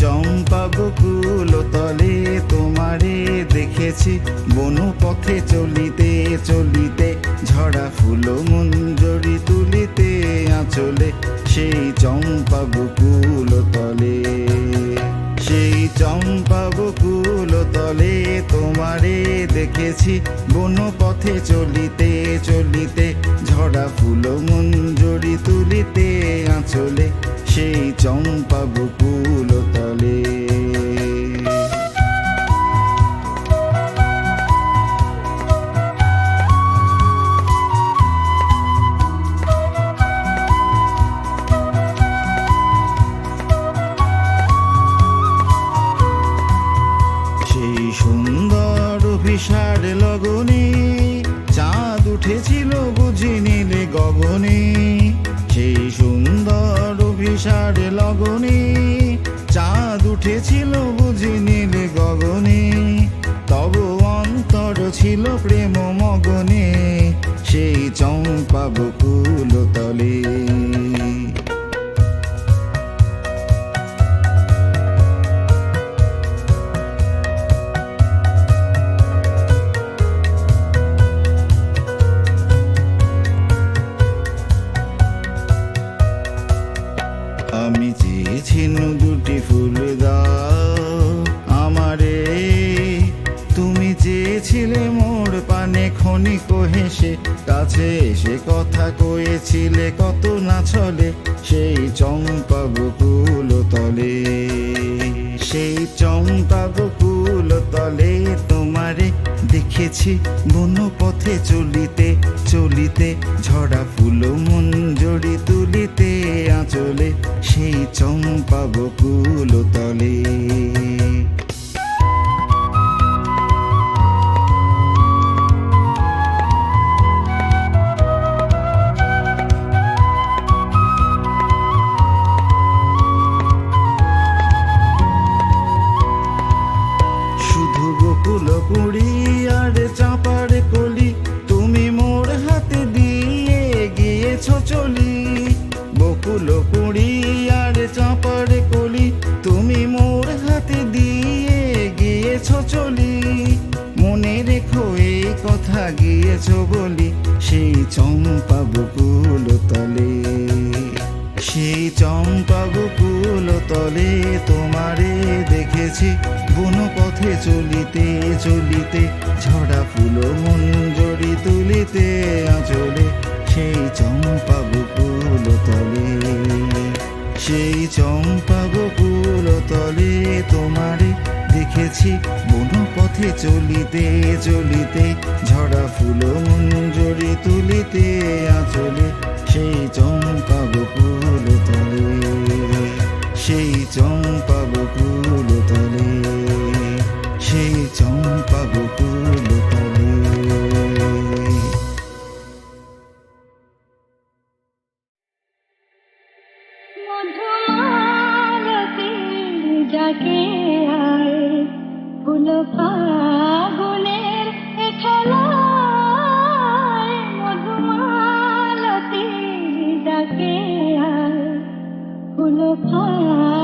চম্পা বকুল তলে তোমারে দেখেছি। বনু পথে চলিতে চলিতে, ঝরা ফুল মঞ্জরি তুলিতে আঁচলে। সেই চম্পা বকুল তলে, সেই চম্পা বকুল তলে তোমারে দেখেছি। বন পথে চলিতে চলিতে, ঝরা ফুল মঞ্জরি তুলিতে আঁচলে। সেই চম্পা বকুল চম্পা বকুল তলে। সেই চম্পা বকুল তলে তোমারে দেখেছি পথে চলিতে চলিতে, ঝরা ফুল মঞ্জরি তুলিতে আঁচলে। সেই চম্পা বকুল তলে, সেই চম্পা বকুল তলে। সেই চম্পা বকুল তলে। Oh.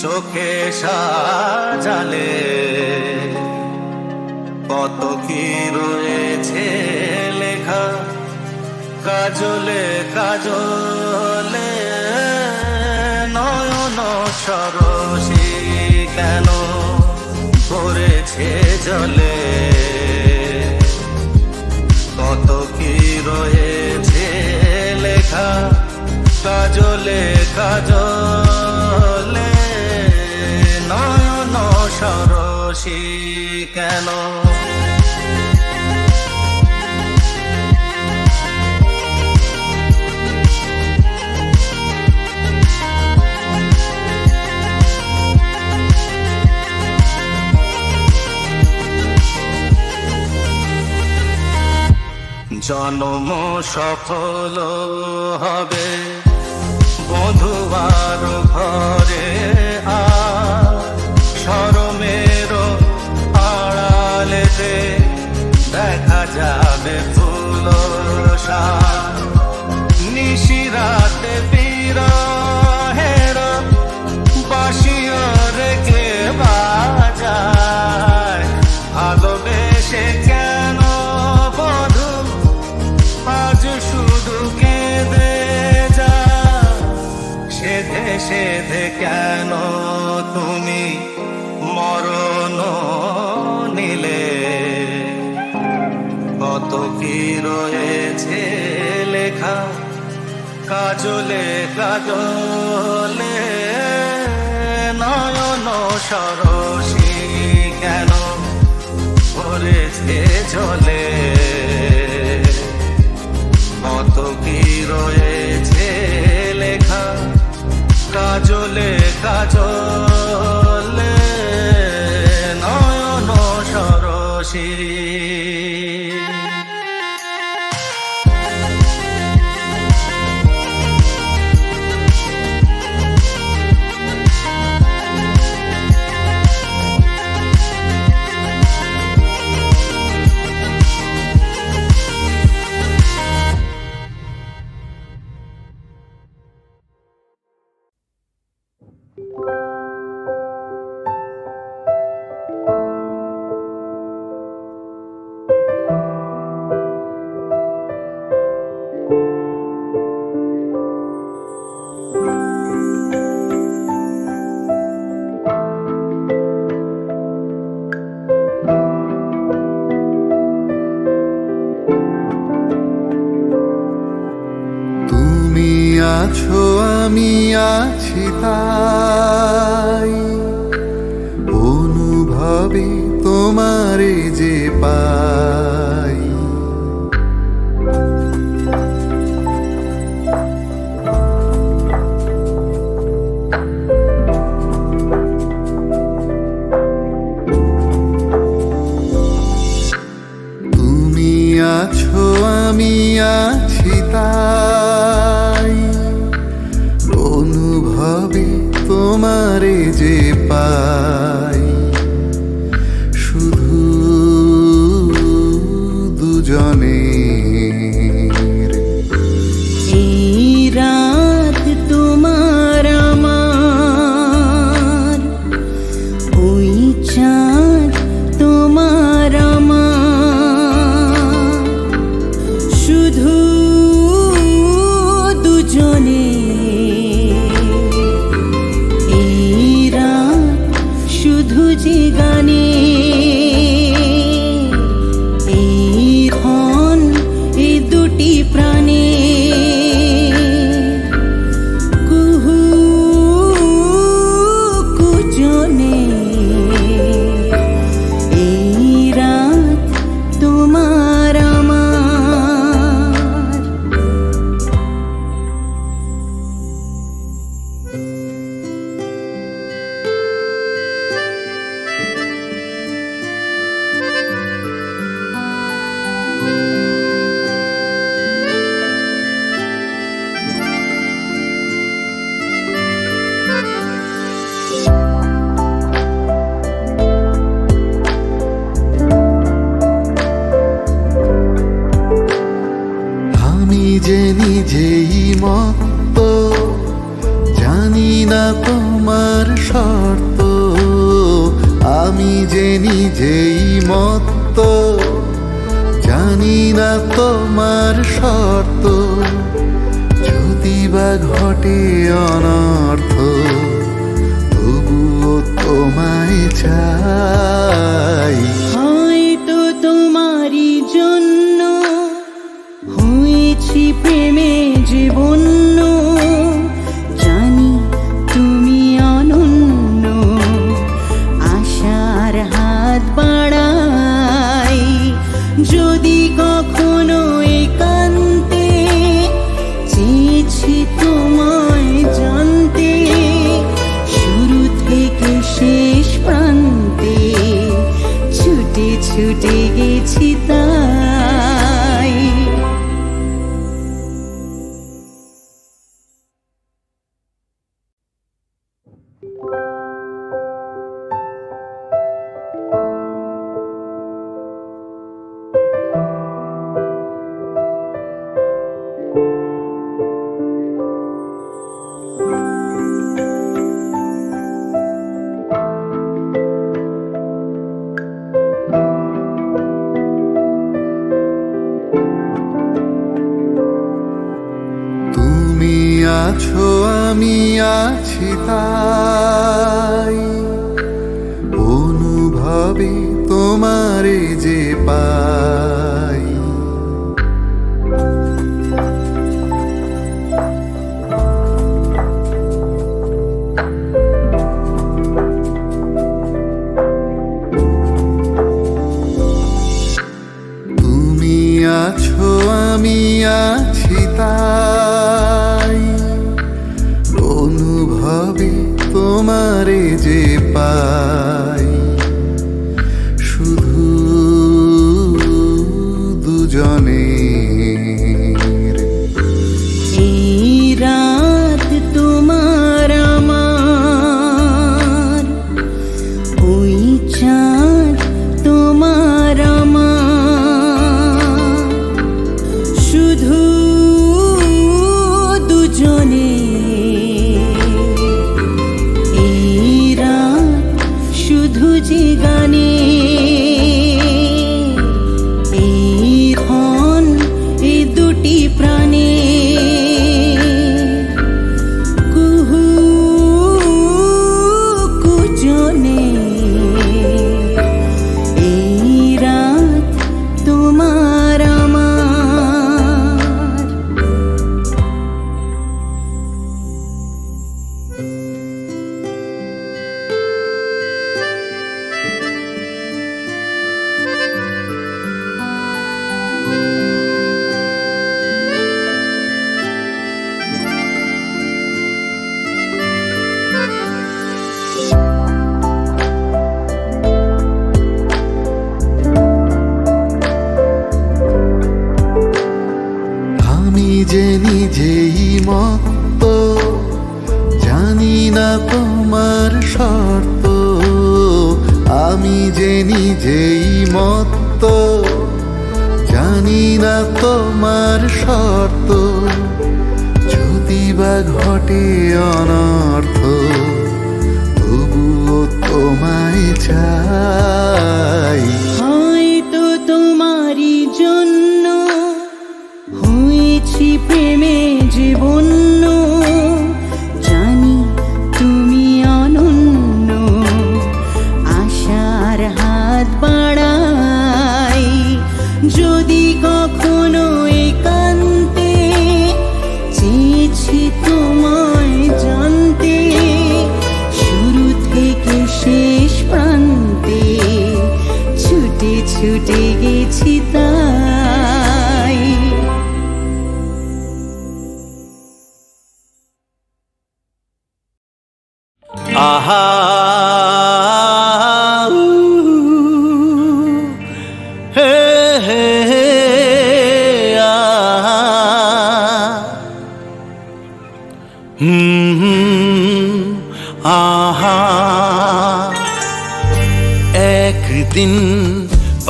চোখে সাজালে কত কি রয়েছে লেখা? কাজলে কাজলে নয়ন সরসী কেন করেছে জলে? কত কি রয়েছে লেখা? কাজলে কাজলে সরসী কেন? জন্ম সফল হবে বধুবার ঘরে আ যাবে ফুল নিশিরাতে রয়েছে লেখা, কাজলে কাজলে নয়ন সরসী কেন করেছে চলে কত কি রয়েছে লেখা, কাজলে কাজলে নয়ন সরসী নিজে নিজেই মত জানি না তোমার শর্ত, আমি যে নিজেই মত জানি না তোমার শর্ত, যদি বা ঘটে অনর্থ, তবুও তোমায় চাই। হয়তো তোমারই জন্য প্রেমে জীবন। হবে তোমারে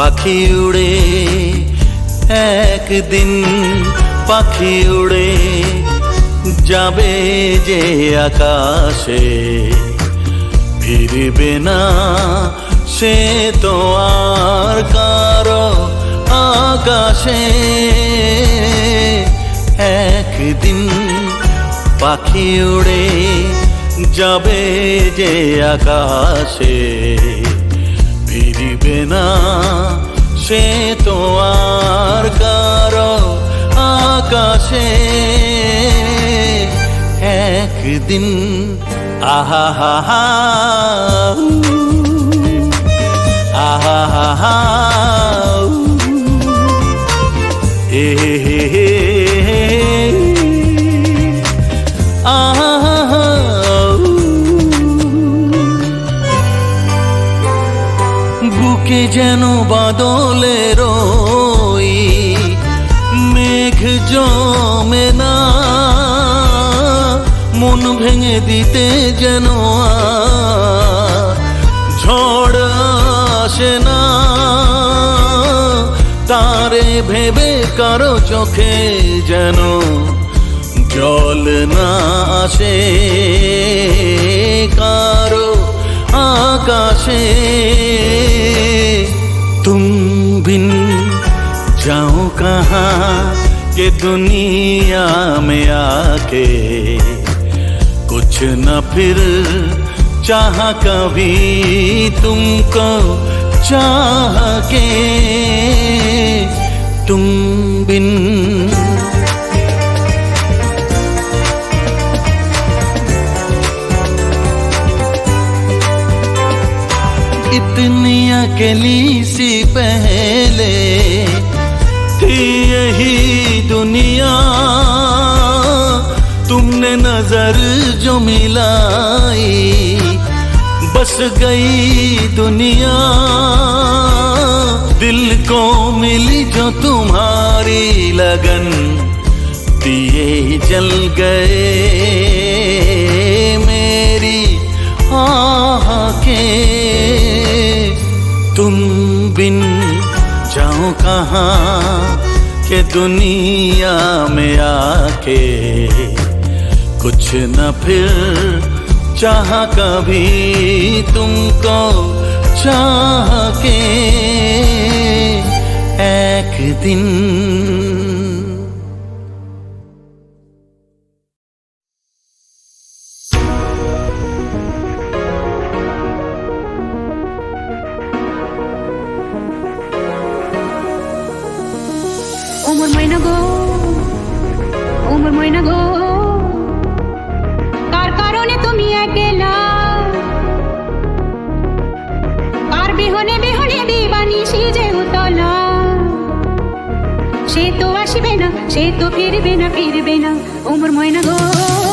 পাখি উড়ে, একদিন পাখি উড়ে যাবে যে আকাশে। ফিরবে না সে তো আর কারও আকাশে। একদিন পাখি উড়ে যাবে যে আকাশে। ফিরবে না, সে তো আর কারও আকাশে। একদিন, আহা, হা হা আহা, হা হা, হে হে যেন বাদলের মেঘ জমে না, মন ভেঙে দিতে যেন ঝড় আসে না। তারে ভেবে কারও চোখে যেন জল না আসে, কারও आकाशे तुम बिन जाओ कहाँ के दुनिया में आके कुछ न फिर चाह कभी तुमको चाह के तुम बिन इतनी अकेली सी पहले थी यही दुनिया। तुमने नज़र जो मिलाई, बस गई दुनिया। दिल को मिली जो तुम्हारी लगन, दिए जल गए। तुम बिन जाओ कहाँ के दुनिया में आके? कुछ न फिर चाह कभी तुमको चाह के। एक दिन সে তো আসবে না সে তো ফিরবে না ফিরবে না। ওমর ময়না গো।